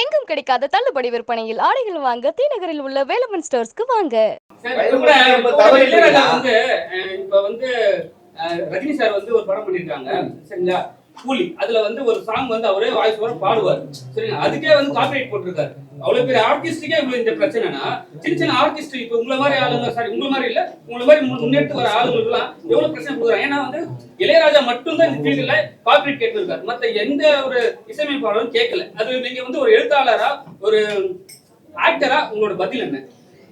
எங்கும் கிடைக்காத தள்ளுபடி விற்பனையில் ஆடைகள் வாங்க தீநகரில் உள்ள வேலமன் ஸ்டோர்ஸ்க்கு வாங்க. இப்ப வந்து ரஜினி சார் வந்து ஒரு படம் பண்ணிருக்காங்க. சரிங்களா? கூலி. அதுல வந்து ஒரு சாங் வந்து அவரே வாய்ஸ் ஓவர் பாடுவார். சரிங்களா? அதுக்கே வந்து காப்பிரைட் போட்டிருக்காரு. அவ்வளவு பெரிய ஆர்டிஸ்டுக்கே இவ்வளவு இந்த பிரச்சனைனா சின்ன சின்ன ஆர்டிஸ்ட் இப்ப உங்களை மாதிரி ஆளுங்க சாரி உங்களை மாதிரி இல்ல உங்களை மாதிரி முன்- முன்னெடுத்து வர ஆளுங்களுக்கு எல்லாம் எவ்வளவு பிரச்சனை கொடுக்குறாங்க? ஏன்னா வந்து இளையராஜா மட்டும்தான் இந்த ஃபீல்டுல காப்பிரைட் கேட்டிருக்காரு. மத்த எந்த ஒரு இசையமைப்பாளரும் கேட்கல. அது நீங்க வந்து ஒரு எழுத்தாளரா ஒரு ஆக்டரா உங்களோட பதில் என்ன?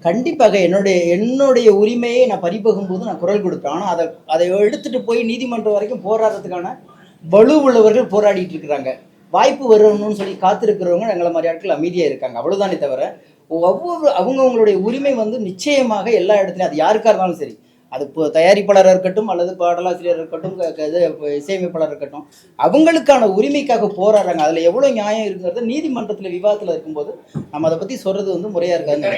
கண்டிப்பாக என்னுடைய என்னுடைய உரிமையை நான் பறிபோகும் போது நான் குரல் கொடுப்பேன். ஆனால் அதை அதை எடுத்துட்டு போய் நீதிமன்றம் வரைக்கும் போராடுறதுக்கான வலு உள்ளவர்கள் போராடிட்டு இருக்கிறாங்க. வாய்ப்பு வரணும்னு சொல்லி காத்திருக்கிறவங்க எங்களை மாதிரி ஆட்கள் அமைதியாக இருக்காங்க. அவ்வளோதானே தவிர ஒவ்வொரு அவங்கவுங்களுடைய உரிமை வந்து நிச்சயமாக எல்லா இடத்துலையும் அது யாருக்காக இருந்தாலும் சரி அது இப்போ தயாரிப்பாளராக இருக்கட்டும் அல்லது பாடலாசிரியர் இருக்கட்டும் இது இசையமைப்பாளர் இருக்கட்டும் அவங்களுக்கான உரிமைக்காக போராடுறாங்க. அதில் எவ்வளோ நியாயம் இருக்குங்கிறது நீதிமன்றத்தில் விவாதத்தில் இருக்கும்போது நம்ம அதை பற்றி சொல்கிறது வந்து முறையாக இருக்காதுன்னு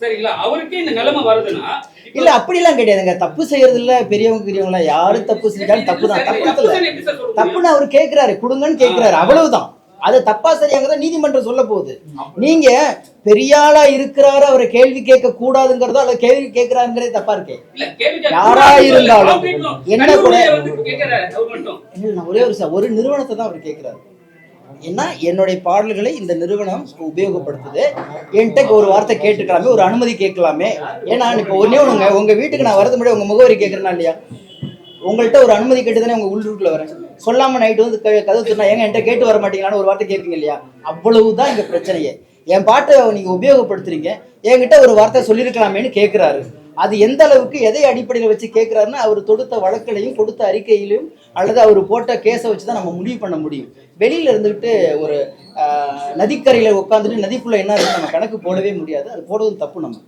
சரிங்களா? அவருக்கே இந்த நிலைமை வருதுன்னா இல்ல அப்படிலாம் கிடையாதுங்க. தப்பு செய்யறது இல்ல பெரியவங்க பெரியவங்கள யாரு தப்பு செஞ்சாலும் தப்பு தான் தப்பு இல்ல தப்புன்னு அவர் கேக்குறாரு. கொடுங்கன்னு கேக்குறாரு. அவ்வளவுதான். அது தப்பா சரியாங்க தான் நீதிமன்றம் சொல்ல போகுது. நீங்க பெரியாளா இருக்கிறாரு அவரை கேள்வி கேட்க கூடாதுங்கிறதோ அல்ல கேள்வி கேட்கிறாருங்கிறதே தப்பா இருக்கே. யாரா. இருந்தாலும். என்ன கூட- கேட்கிறாரு, ஒரே ஒரு ஒரு நிறுவனத்தை தான் அவர் கேட்கிறாரு ஏன்னா என்னுடைய பாடல்களை இந்த நிறுவனம் உபயோகப்படுத்துது. என்கிட்ட ஒரு வார்த்தை கேட்டுக்கலாமே ஒரு அனுமதி கேட்கலாமே. ஏன்னா இப்போ ஒன்றே ஒண்ணுங்க உங்க வீட்டுக்கு நான் வரது முன்னாடி உங்க முகவரி கேட்குறேன்னா இல்லையா? உங்கள்கிட்ட ஒரு அனுமதி கேட்டு தானே உங்கள் உள்ளூரில் வரேன். சொல்லாம நைட்டு வந்து கதவு சொன்னா ஏங்க என்கிட்ட கேட்டு வர மாட்டீங்களான்னு ஒரு வார்த்தை கேட்பீங்க இல்லையா? அவ்வளவு தான் இங்கே பிரச்சனையே. என் பாட்டை நீங்க உபயோகப்படுத்துறீங்க. என்கிட்ட ஒரு வார்த்தை சொல்லியிருக்கலாமேன்னு கேட்குறாரு. அது எந்த அளவுக்கு எதை அடிப்படையில் வச்சு கேட்குறாருன்னு அவர் தொடுத்த வழக்கிலையும் கொடுத்த அறிக்கையிலும் அல்லது அவர் போட்ட கேஸை வச்சு தான் நம்ம முடிவு பண்ண முடியும். வெளியில் இருந்துகிட்டு ஒரு நதிக்கரையில் உட்காந்துட்டு நதிக்குள்ளே என்ன இருக்கு நம்ம கணக்கு போடவே முடியாது. அது போடுறதும் தப்பு நம்ம.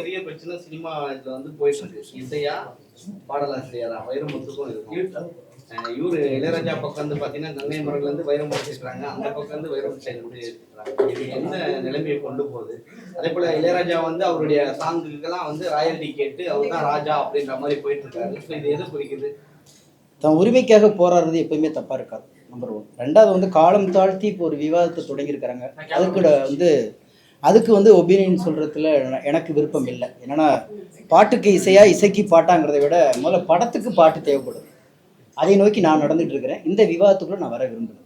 பெரிய பிரச்சனை சினிமா இதில் வந்து போயிட்டு இருக்கு? இசையா பாடலாசிரியரா? வைரமுத்துக்கும் இவரு இளையராஜா பக்கம் வந்து பார்த்தீங்கன்னா கங்கை மரங்கள் வந்து வைரம் முடிச்சிருக்கிறாங்க அந்த பக்கம் வந்து வைரம் சைடு இது என்ன நிலைமையை கொண்டு போகுது? அதே போல இளையராஜா வந்து அவருடைய சாங்குக்கெல்லாம் வந்து ராயல்டி கேட்டு அவர் தான் ராஜா அப்படின்ற மாதிரி போயிட்டு இருக்காரு So இது எது குறிக்குது? தன் உரிமைக்காக போராடுறது எப்பயுமே தப்பா இருக்காது நம்பர் ஒன் ரெண்டாவது வந்து காலம் தாழ்த்தி இப்போ ஒரு விவாதத்தை தொடங்கியிருக்கிறாங்க. அதுக்கு வந்து அதுக்கு வந்து ஒபீனியன் சொல்றதுல எனக்கு விருப்பம் இல்லை. என்னன்னா பாட்டுக்கு இசையா இசைக்கு பாட்டாங்கிறதை விட முதல்ல படத்துக்கு பாட்டு தேவைப்படுது. அதை நோக்கி நான் நடந்துட்டு இருக்கிறேன் இந்த விவாதத்துக்குள்ள நான் வர விரும்புகிறேன்.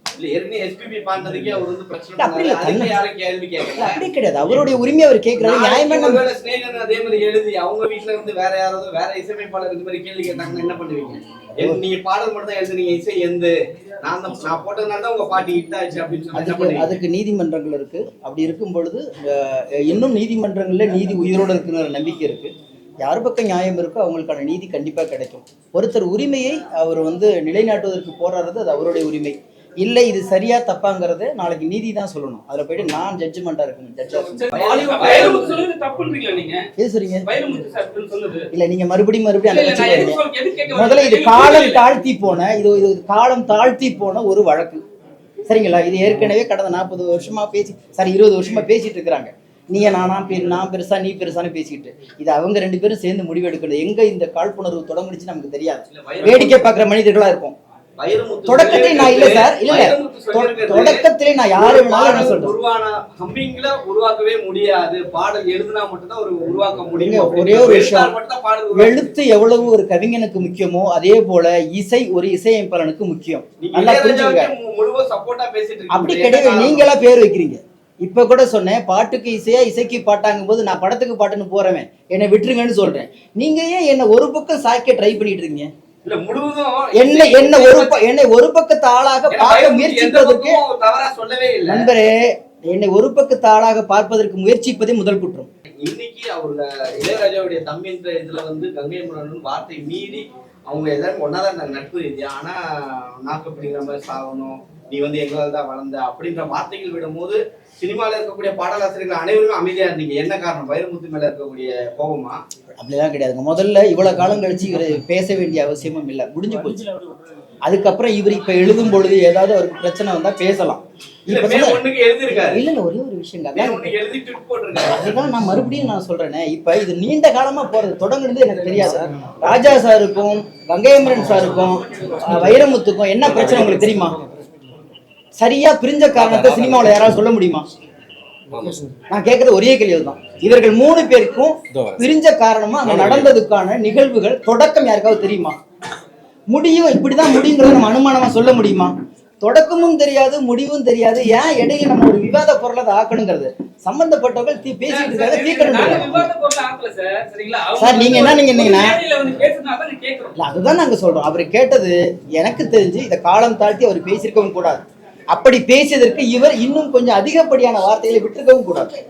அப்படி கிடையாது. அவருடைய உரிமையை அவர் கேட்கறது நியாயமா நம்ம ஒருவேளை ஸ்நேகன் அதே மாதிரி எழுதி அவங்க வீட்ல இருந்து வேற யாராவது வேற இசையமைப்பாளர் இந்த மாதிரி கேள்வி கேட்டாங்கன்னா என்ன பண்ணுவீங்க? நீங்க பாடல் மட்டும் தான் எழுதுனீங்க இசை எந்த? நான் தான் நான் போட்டதுனால தான் உங்க பாட்டு ஹிட் ஆச்சு அப்படின்னு அதுக்கு நீதிமன்றங்கள் இருக்கு. அப்படி இருக்கும் பொழுது இன்னும் நீதிமன்றங்கள்ல நீதி உயிரோட இருக்குங்கிற நம்பிக்கை இருக்கு. யார் பக்கம் நியாயம் இருக்கோ அவங்களுக்கான நீதி கண்டிப்பா கிடைக்கும். ஒருத்தர் உரிமையை அவர் வந்து நிலைநாட்டுவதற்கு போராடுறது அது அவருடைய உரிமை. இல்லை இது சரியா தப்பாங்கிறத நாளைக்கு நீதி தான் சொல்லணும். அதுல போயிட்டு நான் ஜட்ஜ்மெண்டா இருக்கணும் ஜட்ஜா சரி, வைரமுத்து சொல்றது தப்புன்றீங்களா நீங்க? எது சொல்றீங்க? வைரமுத்து சார் சொன்னது இல்ல நீங்க மறுபடியும் மறுபடியும் முதல்ல? இது காலம். தாழ்த்தி போன இது இது காலம் தாழ்த்தி போன ஒரு வழக்கு. சரிங்களா? இது ஏற்கனவே கடந்த நாற்பது வருஷமா பேசி சாரி இருபது வருஷமா பேசிட்டு இருக்கிறாங்க. நீ நானா பெரு நான் பெருசா நீ பெருசான்னு பேசிக்கிட்டு. இது அவங்க ரெண்டு பேரும் சேர்ந்து முடிவெடுக்கணும் எங்க இந்த காழ்ப்புணர்வு தொடங்குனுச்சு நமக்கு தெரியாது. வேடிக்கை பார்க்குற மனிதர்களா வைரமுத்து தொடக்கத்திலே நான் இல்ல சார். இல்ல தொடக்கத்திலே நான் யாரு ஒரு வேணாலும் நான் பாடல் சொல்றேன். உருவான ஹம்மிங்ல உருவாக்கவே முடியாது. பாடல் எழுதுனா மட்டும்தான் ஒரு உருவாக்க முடியும். ஒரே ஒரு விஷயம். எழுத்து எவ்வளவு ஒரு கவிஞனுக்கு முக்கியமோ அதே போல இசை ஒரு இசையமைப்பாளனுக்கு முக்கியம். நீங்க நல்லா புரிஞ்சுங்க. அப்படி என்ன கிடையாது? நீங்களா பேர் வைக்கிறீங்க. இப்ப கூட சொன்னேன் பாட்டுக்கு இசையா இசைக்கு பாட்டாங்கும் போது நான் படத்துக்கு பாட்டுன்னு போறவன். என்னை விட்டுருங்கன்னு சொல்றேன். நீங்க ஏன் என்ன ஒரு பக்கம் சாய்க்க ட்ரை பண்ணிட்டு இருக்கீங்க? என்ன என்ன ஒரு என்னை ஒரு பக்கத்து ஆளாக பார்க்க இல்ல. நண்பரே என்னை ஒரு பக்கத்து ஆளாக பார்ப்பதற்கு முயற்சிப்பதே முதல் குற்றம். இன்னைக்கு அவங்க இளையராஜாவுடைய தம்பின்ற இதுல வந்து கங்கை மன்னன் வார்த்தை மீறி அவங்க எல்லாரும் ஒன்னாதான் இருந்தாங்க நட்பு ரீதியா. ஆனா நாக்கு பிடிக்கிற மாதிரி சாகணும் நீ வந்து எங்களால் தான் வளர்ந்த அப்படின்ற வார்த்தைகள் விடும்போது சினிமால இருக்கக்கூடிய பாடலாசிரியர்கள் அனைவரும் அமைதியா இருந்தீங்க. என்ன காரணம்? வைரமுத்து மேல இருக்கக்கூடிய கோபமா? அப்படிலாம் கிடையாதுங்க முதல்ல இவ்வளவு காலம் கழிச்சு இவர் பேச வேண்டிய அவசியமும் இல்லை. முடிஞ்சு போச்சு. அதுக்கப்புறம் இவர் இப்ப எழுதும் பொழுது ஏதாவது அவருக்கு பிரச்சனை வந்தா பேசலாம். இல்ல ஒரே ஒரு விஷயம் அதுதான் நான் மறுபடியும் நான் சொல்றேனே. இப்ப இது நீண்ட காலமா போறது தொடங்குனது எனக்கு தெரியாது. ராஜா சாருக்கும் கங்கையமரன் சாருக்கும் வைரமுத்துக்கும் என்ன பிரச்சனை உங்களுக்கு தெரியுமா? சரியா பிரிஞ்ச காரணத்தை சினிமாவுல யாராவது சொல்ல முடியுமா? நான் கேட்கறது ஒரே கேள்வி தான் இவர்கள் மூணு பேருக்கும் பிரிஞ்ச காரணமா அங்க நடந்ததுக்கான நிகழ்வுகள் தொடக்கம் யாருக்காவது தெரியுமா? முடியும் இப்படிதான் முடியுங்கிறத நம்ம அனுமானமா சொல்ல முடியுமா? தொடக்கமும் தெரியாது முடிவும் தெரியாது. ஏன் இடையில நம்ம ஒரு விவாத பொருளை அதை ஆக்கணுங்கிறது? சம்பந்தப்பட்டவர்கள் தீ பேசிட்டு இருக்காங்க தீக்கணும் நாங்க சார். நீங்க என்ன நினைக்கிறீங்கன்னா- கேட்கிறோம் இல்ல அதுதான் நாங்க சொல்றோம். அவர் கேட்டது எனக்கு தெரிஞ்சு இதை காலம் தாழ்த்தி அவர் பேசியிருக்கவும் கூடாது. அப்படி பேசியதற்கு இவர் இன்னும் கொஞ்சம் அதிகப்படியான வார்த்தைகளை விட்டிருக்கவும் கூடாது.